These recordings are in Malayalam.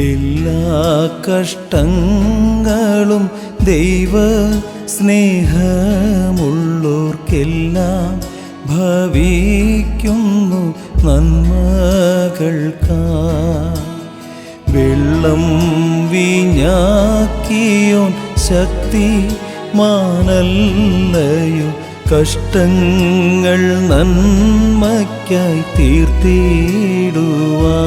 എല്ലാ കഷ്ടങ്ങളും ദൈവ സ്നേഹമുള്ളോർക്കെല്ലാം ഭവിക്കുന്നു നന്മകൾക്കാ. വെള്ളം വീഞ്ഞാക്കിയോൻ ശക്തി മാനല്ലയോ കഷ്ടങ്ങൾ നന്മയ്ക്കായി തീർത്തിടുവാ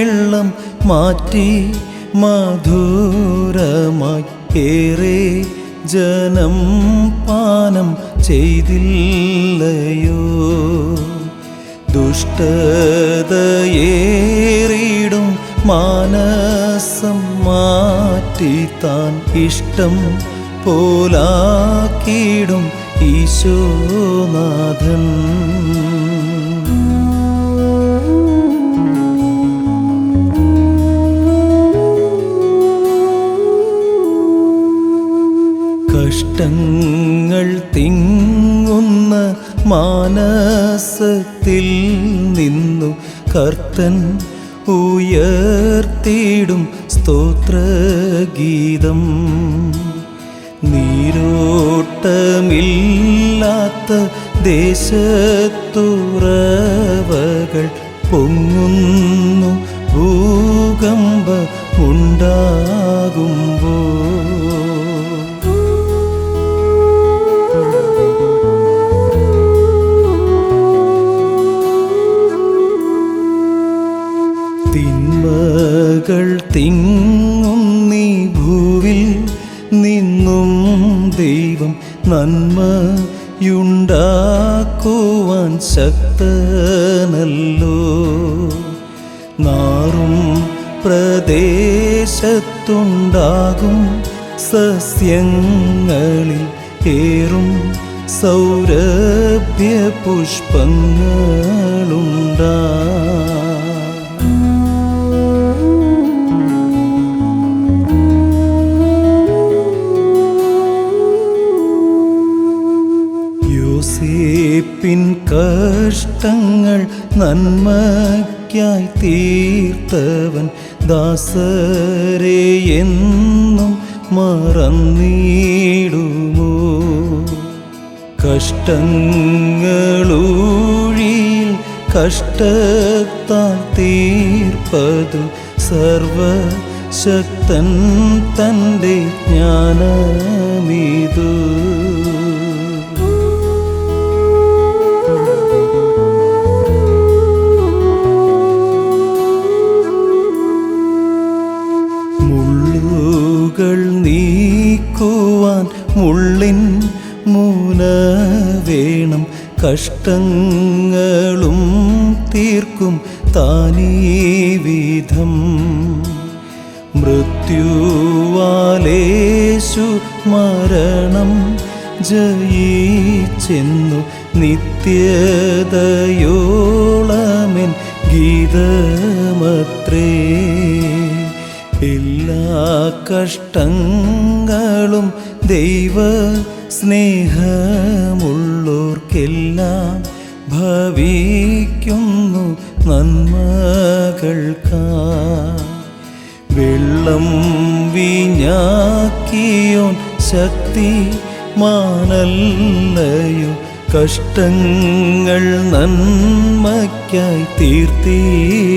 വെള്ളം മാറ്റി മധുരമായി ജനം പാനം ചെയ്തില്ലയോ? ദുഷ്ടതയേറിയിടും മാനസം മാറ്റി താൻ ഇഷ്ടം പോലാക്കിയിടും ഈശോനാഥൻ. കഷ്ടങ്ങൾ തിങ്ങുന്ന മാനസത്തിൽ നിന്നു കർത്തൻ ഉയർത്തിയിടും സ്തോത്രഗീതം. നീരോട്ടമില്ലാത്ത ദേശത്തുറവകൾ പൊങ്ങുന്നു ഭൂകമ്പ ഉണ്ടാകുമ്പോൾ തിങ്ങും നീ ഭൂവിൽ നിന്നും ദൈവം നന്മയുണ്ടാക്കുവാൻ ശക്തനല്ലോ. നാറും പ്രദേശത്തുണ്ടാകും സസ്യങ്ങളിൽ ഏറും സൗരഭ്യ പുഷ്പങ്ങളുണ്ടാ കഷ്ടങ്ങൾ നന്മയ്ക്കായി തീർത്തവൻ ദാസരെ എന്നും മറന്നിടുമോ? കഷ്ടങ്ങളൂഴിയിൽ കഷ്ടത്താൽ തീർപ്പതു സർവശക്തൻ തന്റെ ജ്ഞാനമിതു മൂന വേണം. കഷ്ടങ്ങളും തീർക്കും താനീ വിധം മൃത്യുവാലേശു മരണം ജയിച്ചെന്നു നിത്യതയോളമെൻ ഗീതമത്രേ. എല്ലാ കഷ്ടങ്ങളും ദൈവ സ്നേഹമുള്ളോർക്കെല്ലാം ഭവിക്കുന്നു നന്മകൾക്കാ. വെള്ളം വീഞ്ഞാക്കിയോൻ ശക്തി മാനല്ലയോ. കഷ്ടങ്ങൾ നന്മയ്ക്കായി തീർത്തിടുവാ